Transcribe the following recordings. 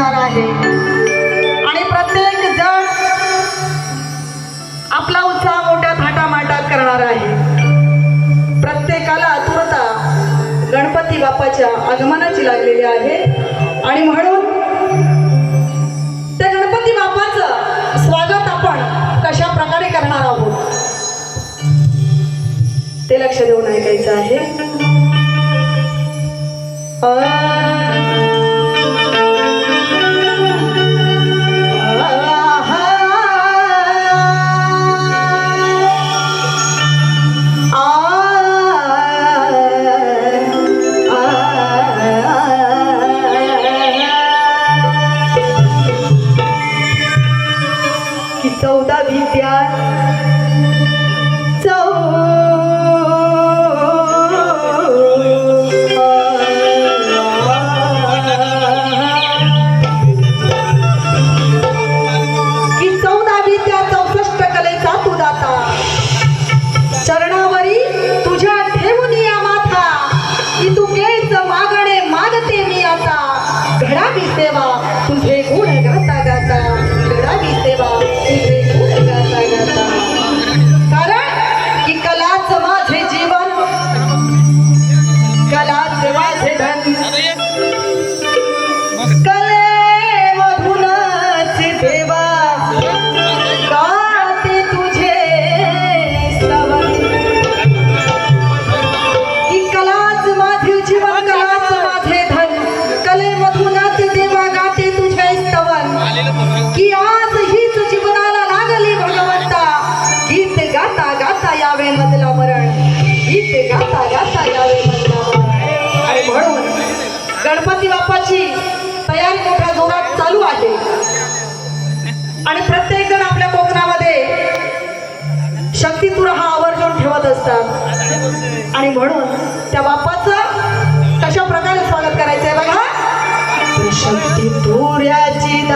होणार आहे. आणि प्रत्येक जण आपला उत्साह मोठ्या थाटामाटात करणार आहे. प्रत्येकाला आतुरता गणपती बाप्पाच्या आगमनाची लागलेली आहे. आणि म्हणून त्या गणपती बाप्पाचं स्वागत आपण कशा प्रकारे करणार आहोत? ते लक्ष देऊन ऐकायचं आहे. गणपती बाप्पाची तयारी मोठ्या जोरात चालू आहे. आणि प्रत्येक जण आपल्या कोकणामध्ये शक्तीपूर हा आवर्जून ठेवत असतात. आणि म्हणून त्या बाप्पाचं कशा प्रकारे स्वागत करायचंय बघा? शक्ती तुऱ्याची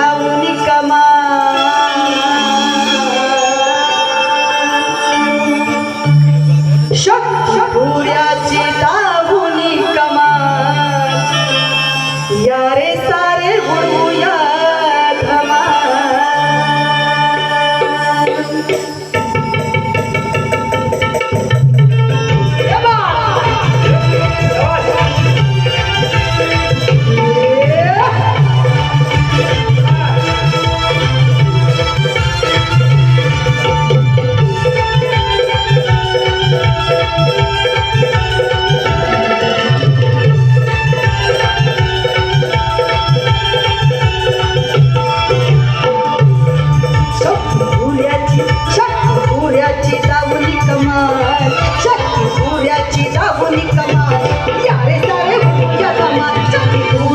Oh.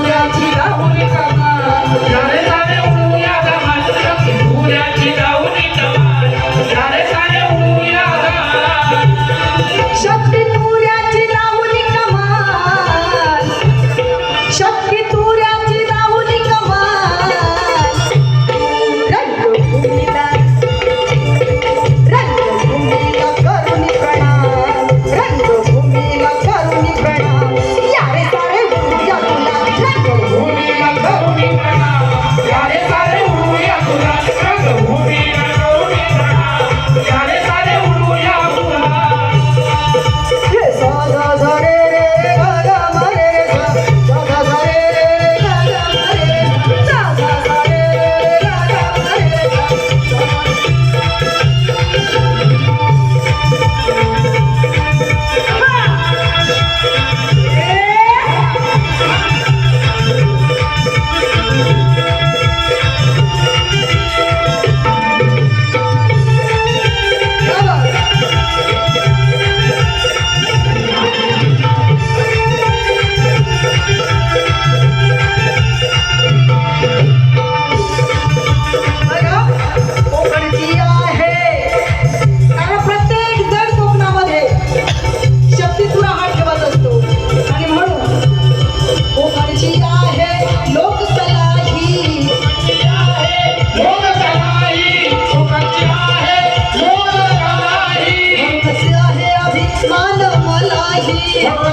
Yeah.